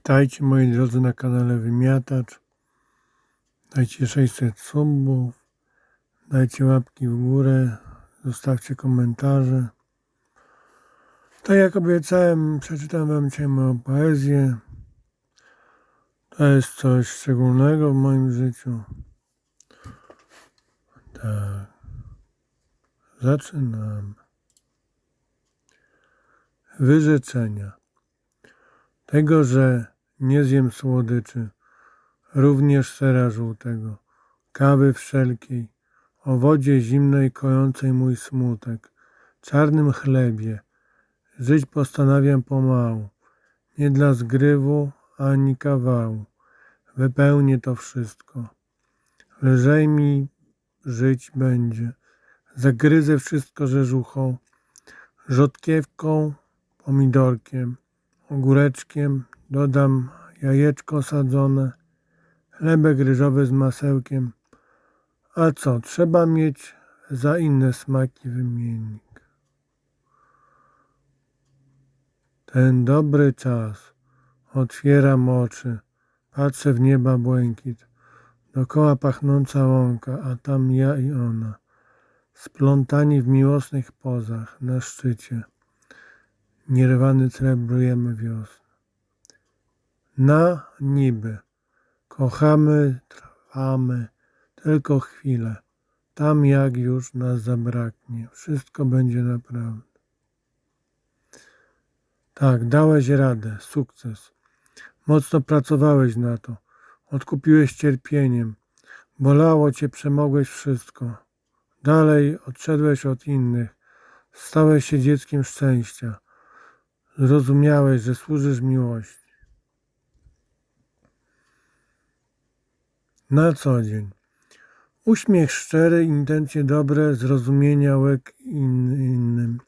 Witajcie moi drodzy na kanale Wymiatacz. Dajcie 600 subów, dajcie łapki w górę, zostawcie komentarze. Tak jak obiecałem, przeczytam wam dzisiaj moją poezję. To jest coś szczególnego w moim życiu. Tak. Zaczynam. Wyrzeczenia. Tego, że nie zjem słodyczy, również sera żółtego, kawy wszelkiej, o wodzie zimnej kojącej mój smutek, czarnym chlebie. Żyć postanawiam pomału, nie dla zgrywu ani kawału. Wypełnię to wszystko. Lżej mi żyć będzie. Zagryzę wszystko rzeżuchą, rzodkiewką, pomidorkiem, ogóreczkiem, dodam jajeczko sadzone, chlebek ryżowy z masełkiem. A co, trzeba mieć za inne smaki wymiennik. Ten dobry czas, otwieram oczy, patrzę w nieba błękit, dokoła pachnąca łąka, a tam ja i ona, splątani w miłosnych pozach na szczycie. Nierwany celebrujemy wiosnę. Na niby. Kochamy, trwamy, tylko chwilę. Tam jak już nas zabraknie, wszystko będzie naprawdę. Tak, dałeś radę, sukces. Mocno pracowałeś na to. Odkupiłeś cierpieniem. Bolało cię, przemogłeś wszystko. Dalej odszedłeś od innych. Stałeś się dzieckiem szczęścia. Zrozumiałeś, że służysz miłości. Na co dzień. Uśmiech szczery, intencje dobre, zrozumienia łek in, innym.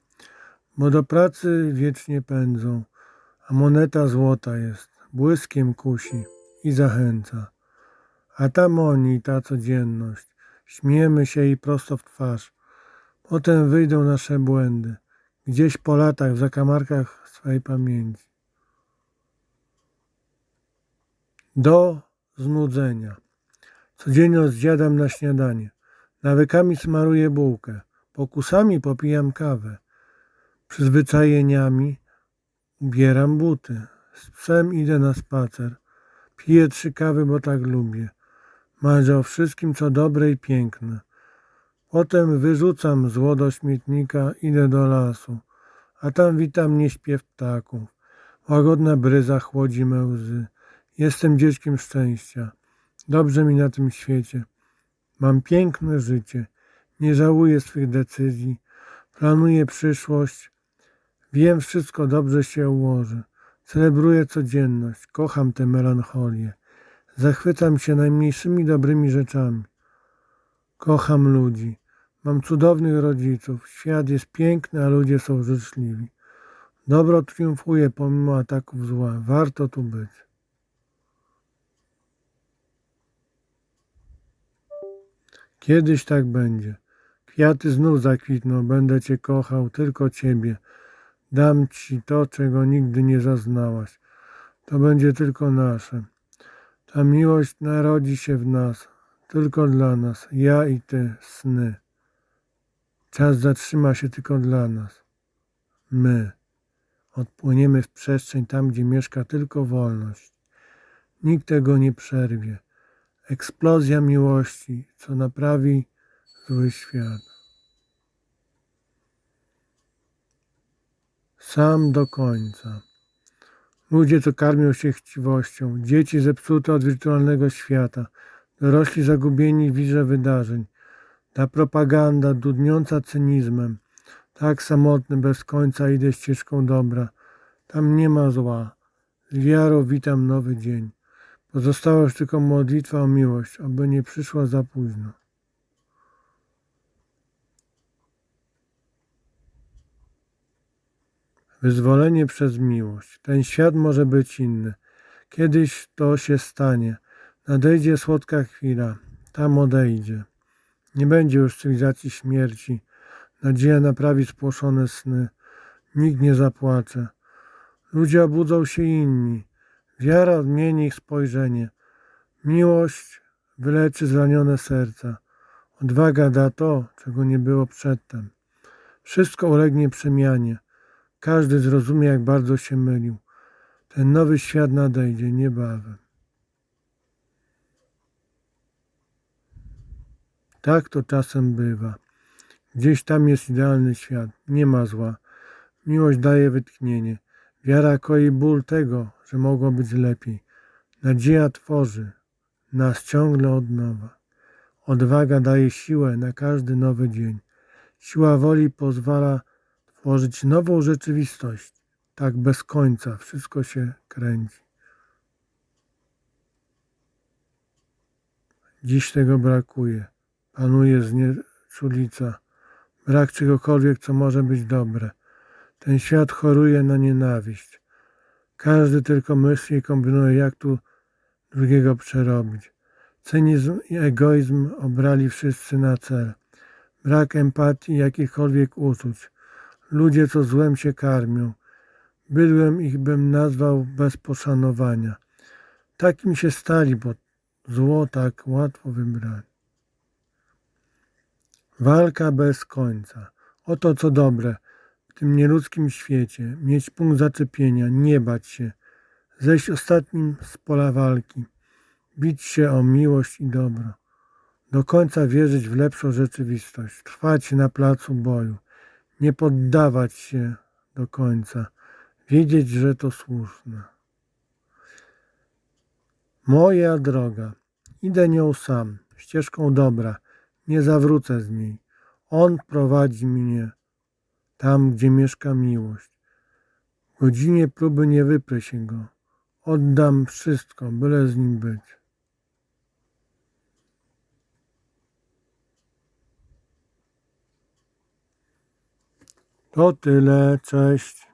Bo do pracy wiecznie pędzą, a moneta złota jest, błyskiem kusi i zachęca. A tam oni, ta codzienność, śmiemy się i prosto w twarz. Potem wyjdą nasze błędy, gdzieś po latach w zakamarkach swej pamięci. Do znudzenia. Codziennie zjadam na śniadanie. Nawykami smaruję bułkę. Pokusami popijam kawę. Przyzwyczajeniami ubieram buty. Z psem idę na spacer. Piję trzy kawy, bo tak lubię. Marzę o wszystkim, co dobre i piękne. Potem wyrzucam zło do śmietnika, idę do lasu. A tam wita mnie śpiew ptaków. Łagodna bryza chłodzi me łzy. Jestem dzieckiem szczęścia. Dobrze mi na tym świecie. Mam piękne życie. Nie żałuję swych decyzji. Planuję przyszłość. Wiem, wszystko dobrze się ułoży. Celebruję codzienność. Kocham tę melancholię. Zachwycam się najmniejszymi dobrymi rzeczami. Kocham ludzi. Mam cudownych rodziców. Świat jest piękny, a ludzie są życzliwi. Dobro triumfuje pomimo ataków zła. Warto tu być. Kiedyś tak będzie. Kwiaty znów zakwitną, będę Cię kochał, tylko Ciebie. Dam Ci to, czego nigdy nie zaznałaś. To będzie tylko nasze. Ta miłość narodzi się w nas, tylko dla nas, ja i Ty, sny. Czas zatrzyma się tylko dla nas. My odpłyniemy w przestrzeń tam, gdzie mieszka tylko wolność. Nikt tego nie przerwie. Eksplozja miłości, co naprawi zły świat. Sam do końca. Ludzie, co karmią się chciwością, dzieci zepsute od wirtualnego świata, dorośli zagubieni w wirze wydarzeń, ta propaganda dudniąca cynizmem, tak samotny bez końca idę ścieżką dobra, tam nie ma zła, z wiarą witam nowy dzień. Pozostała już tylko modlitwa o miłość, aby nie przyszła za późno. Wyzwolenie przez miłość. Ten świat może być inny. Kiedyś to się stanie. Nadejdzie słodka chwila. Tam odejdzie. Nie będzie już cywilizacji śmierci. Nadzieja naprawi spłoszone sny. Nikt nie zapłacze. Ludzie obudzą się inni. Wiara odmieni ich spojrzenie. Miłość wyleczy zranione serca. Odwaga da to, czego nie było przedtem. Wszystko ulegnie przemianie. Każdy zrozumie, jak bardzo się mylił. Ten nowy świat nadejdzie niebawem. Tak to czasem bywa. Gdzieś tam jest idealny świat, nie ma zła. Miłość daje wytchnienie. Wiara koi ból tego, że mogło być lepiej. Nadzieja tworzy nas ciągle od nowa. Odwaga daje siłę na każdy nowy dzień. Siła woli pozwala tworzyć nową rzeczywistość. Tak bez końca wszystko się kręci. Dziś tego brakuje. Panuje znieczulica. Brak czegokolwiek, co może być dobre. Ten świat choruje na nienawiść. Każdy tylko myśli i kombinuje, jak tu drugiego przerobić. Cynizm i egoizm obrali wszyscy na cel. Brak empatii i jakichkolwiek uczuć. Ludzie, co złem się karmią. Bydłem ich bym nazwał bez poszanowania. Takim się stali, bo zło tak łatwo wybrali. Walka bez końca. Oto co dobre w tym nieludzkim świecie. Mieć punkt zaczepienia, nie bać się. Zejść ostatnim z pola walki. Bić się o miłość i dobro. Do końca wierzyć w lepszą rzeczywistość. Trwać na placu boju. Nie poddawać się do końca. Wiedzieć, że to słuszne. Moja droga. Idę nią sam. Ścieżką dobra. Nie zawrócę z niej. On prowadzi mnie tam, gdzie mieszka miłość. W godzinie próby nie wyprę się go. Oddam wszystko, byle z nim być. To tyle, cześć.